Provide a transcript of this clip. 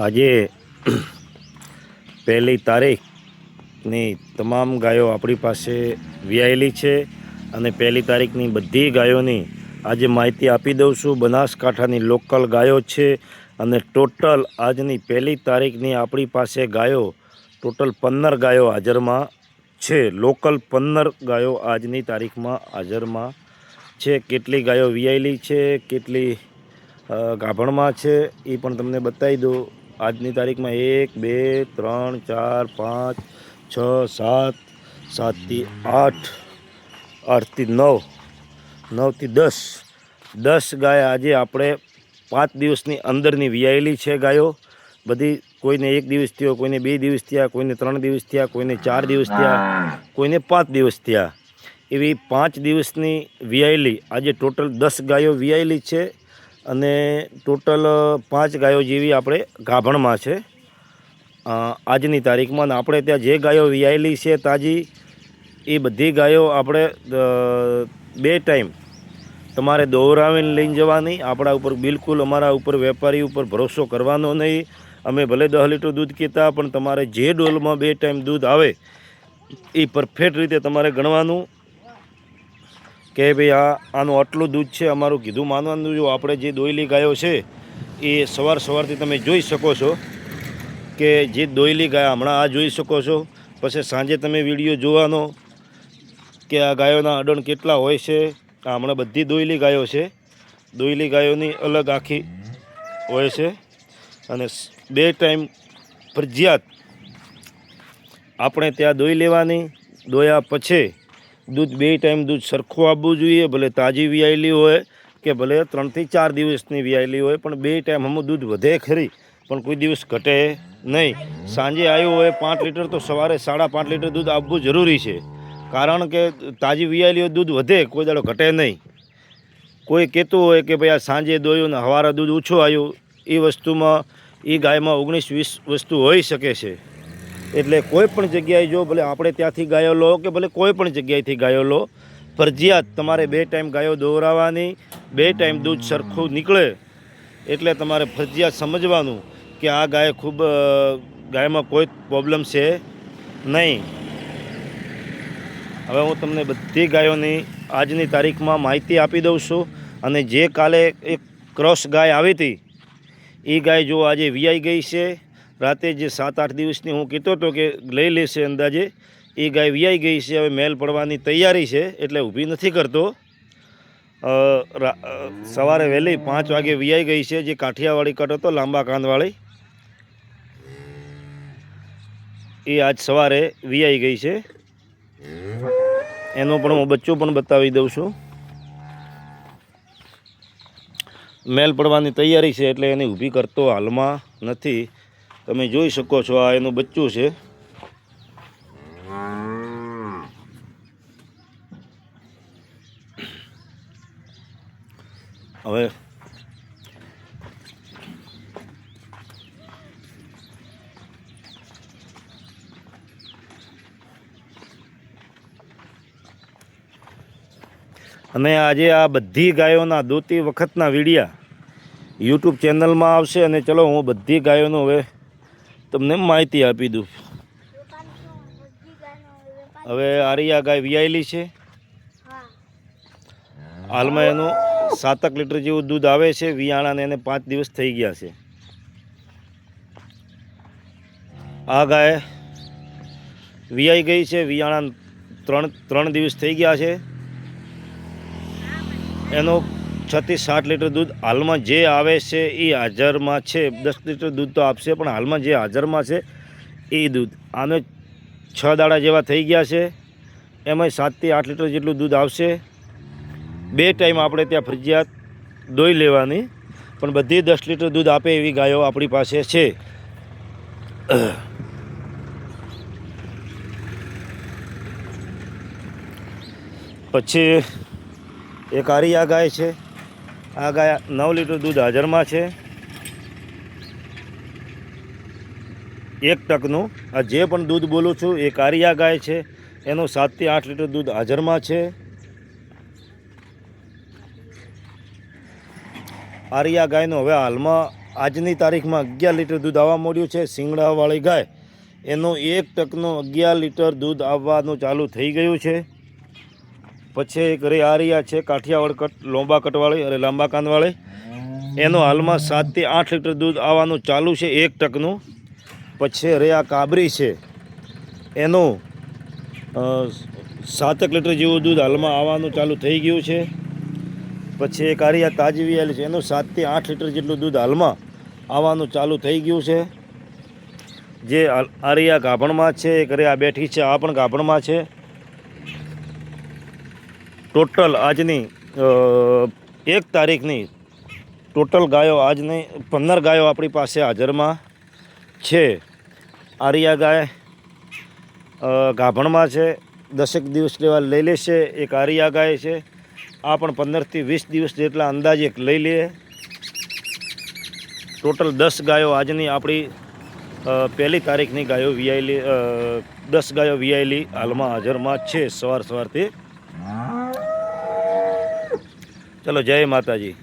આજે પહેલી તારીખની તમામ ગાયો આપણી પાસે વ્યાયેલી છે અને પહેલી તારીખની બધી ગાયોની આજે માહિતી આપી દઉં છું. બનાસકાંઠાની લોકલ ગાયો છે અને ટોટલ આજની પહેલી તારીખની આપણી પાસે ગાયો ટોટલ પંદર ગાયો હાજરમાં છે. લોકલ પંદર ગાયો આજની તારીખમાં હાજરમાં છે. કેટલી ગાયો વ્યાયેલી છે, કેટલી ગાભણમાં છે, એ પણ તમને બતાવી દઉં. આજની તારીખમાં એક, બે, ત્રણ, ચાર, પાંચ, છ, સાત, સાતથી આઠ, આઠથી નવ, નવથી દસ. દસ ગાય આજે આપણે પાંચ દિવસની અંદરની વિયાયેલી છે ગાયો. બધી કોઈને એક દિવસ થયો, કોઈને બે દિવસ થયા, કોઈને ત્રણ દિવસ થયા, કોઈને ચાર દિવસ થયા, કોઈને પાંચ દિવસ થયા. એવી પાંચ દિવસની વિયાયેલી, આજે ટોટલ દસ ગાયો વિયાયેલી છે. અને ટોટલ પાંચ ગાયો જેવી આપણે ગાભણમાં છે. આજની તારીખમાં આપણે ત્યાં જે ગાયો વિયાયેલી છે તાજી, એ બધી ગાયો આપણે બે ટાઈમ તમારે દોહરાવીને લઈને જવાની. આપણા ઉપર બિલકુલ અમારા ઉપર વેપારી ઉપર ભરોસો કરવાનો નહીં. અમે ભલે દસ લીટર દૂધ કહેતા, પણ તમારે જે ડોલમાં બે ટાઈમ દૂધ આવે, એ પરફેક્ટ રીતે તમારે ગણવાનું. કે ભાઈ આ, આનું આટલું દૂધ છે, અમારું કીધું માનવાનું જો આપણે જે દોયલી ગાયો છે, એ સવાર સવારથી તમે જોઈ શકો છો કે જે દોયલી ગાય હમણાં આ જોઈ શકો છો. પછી સાંજે તમે વીડિયો જોવાનો કે આ ગાયોના અડણ કેટલા હોય છે. આ હમણાં બધી દોયલી ગાયો છે. દોયલી ગાયોની અલગ આખી હોય છે. અને બે ટાઈમ ફરજિયાત આપણે ત્યાં દોઈ લેવાની. દોયા પછી દૂધ બે ટાઈમ દૂધ સરખું આપવું જોઈએ, ભલે તાજી વિયાયેલી હોય કે ભલે ત્રણથી ચાર દિવસની વિયાયેલી હોય, પણ બે ટાઈમ અમુક દૂધ વધે ખરી, પણ કોઈ દિવસ ઘટે નહીં. સાંજે આવ્યું હોય પાંચ લીટર તો સવારે સાડા પાંચ લીટર દૂધ આપવું જરૂરી છે. કારણ કે તાજી વિયાયેલી હોય, દૂધ વધે, કોઈ દાડો ઘટે નહીં. કોઈ કહેતું હોય કે ભાઈ આ સાંજે દોયું ને હવારા દૂધ ઓછું આવ્યું એ વસ્તુમાં એ ગાયમાં ઓગણીસ વીસ વસ્તુ હોઈ શકે છે. એટલે કોઈ પણ જગ્યાએ જો ભલે આપણે ત્યાંથી ગાયો લો કે ભલે કોઈ પણ જગ્યાએથી ગાયો લો, ફરજિયાત તમારે બે ટાઈમ ગાયો દોરાવાની, બે ટાઈમ દૂધ સરખું નીકળે. એટલે તમારે ફરજિયાત સમજવાનું કે આ ગાય ખૂબ ગાયમાં કોઈ પ્રોબ્લેમ છે નહીં. હવે હું તમને બધી ગાયોની આજની તારીખમાં માહિતી આપી દઉં છું અને જે કાલે એક ક્રોસ ગાય આવી હતી એ ગાય જો આજે વીઆઈ ગઈ છે. રાતે જે સાત આઠ દિવસની હું કહેતો હતો કે લઈ લેશે અંદાજે, એ ગાય વિયાઈ ગઈ છે, હવે મેલ પડવાની તૈયારી છે, એટલે ઊભી નથી કરતો. સવારે વહેલી પાંચ વાગે વિયાઈ ગઈ છે, જે કાઠિયાવાડી કટ હતો, લાંબા કાંદવાળી. એ આજ સવારે વિયાઈ ગઈ છે. એનો પણ હું બચ્ચો પણ બતાવી દઉં છું. મેલ પડવાની તૈયારી છે, એટલે એને ઊભી કરતો હાલમાં નથી. તમે જોઈ શકો છો આ એનું બચ્ચું છે. હવે અને આજે આ બધી ગાયોના દોતી વખતના વિડીયા યુટ્યુબ ચેનલમાં આવશે અને ચલો હું બધી ગાયોનું હવે તમને માહિતી આપી દઉં. હવે આરિયા ગાય વિયાયેલી છે. હાલમાં એનું સાતક લીટર જેવું દૂધ આવે છે, વિયાણાને એને પાંચ દિવસ થઈ ગયા છે. આ ગાય વિયાઈ ગઈ છે વિયાણા ત્રણ ત્રણ દિવસ થઈ ગયા છે. એનો છથી સાત લીટર દૂધ હાલમાં જે આવે છે એ હાજરમાં છે. દસ લીટર દૂધ તો આપશે, પણ હાલમાં જે હાજરમાં છે એ દૂધ. આમે છ દાડા જેવા થઈ ગયા છે. એમાંય સાતથી આઠ લીટર જેટલું દૂધ આવશે. બે ટાઈમ આપણે ત્યાં ફરજિયાત દોઈ લેવાની, પણ બધી દસ લીટર દૂધ આપે એવી ગાયો આપણી પાસે છે. પછી એક આરી આ ગાય છે. આ ગાય નવ લીટર દૂધ હાજરમાં છે. એક ટકનું. આ જે પણ દૂધ બોલું છું, એ કારિયા ગાય છે. એનું સાતથી આઠ લીટર દૂધ હાજરમાં છે. આરિયા ગાયનું હવે હાલમાં આજની તારીખમાં અગિયાર લીટર દૂધ આવવા મળ્યું છે. શિંગડાવાળી ગાય. એનું એક ટકનું અગિયાર લીટર દૂધ આવવાનું ચાલુ થઈ ગયું છે. પછી એક રે આરિયા છે કાઠિયાવાડ કટ, લોંબા કટવાળી અને લાંબા કાંદવાળી. એનું હાલમાં સાતથી આઠ લીટર દૂધ આવવાનું ચાલુ છે એક ટકનું. પછી રે આ કાબરી છે. એનું સાતેક લીટર જેવું દૂધ હાલમાં આવવાનું ચાલુ થઈ ગયું છે. પછી એક આરિયા તાજી વિયાલી છે. એનું સાતથી આઠ લીટર જેટલું દૂધ હાલમાં આવવાનું ચાલુ થઈ ગયું છે. જે આ- આરિયા ગાભણમાં છે, એક રે આ બેઠી છે, આ પણ ગાભણમાં છે. ટોટલ આજની એક તારીખની ટોટલ ગાયો આજની પંદર ગાયો આપણી પાસે હાજરમાં છે. આરિયા ગાય ગાભણમાં છે, દસેક દિવસ લેવા લઈ લેશે એક આરિયા ગાય છે. આ પણ પંદરથી વીસ દિવસ જેટલા અંદાજે એક લઈ લે. ટોટલ દસ ગાયો આજની આપણી પહેલી તારીખની ગાયો વિયાયેલી દસ ગાયો વિયાયેલી હાલમાં હાજરમાં છે, સવાર સવારથી ચલો જય માતાજી.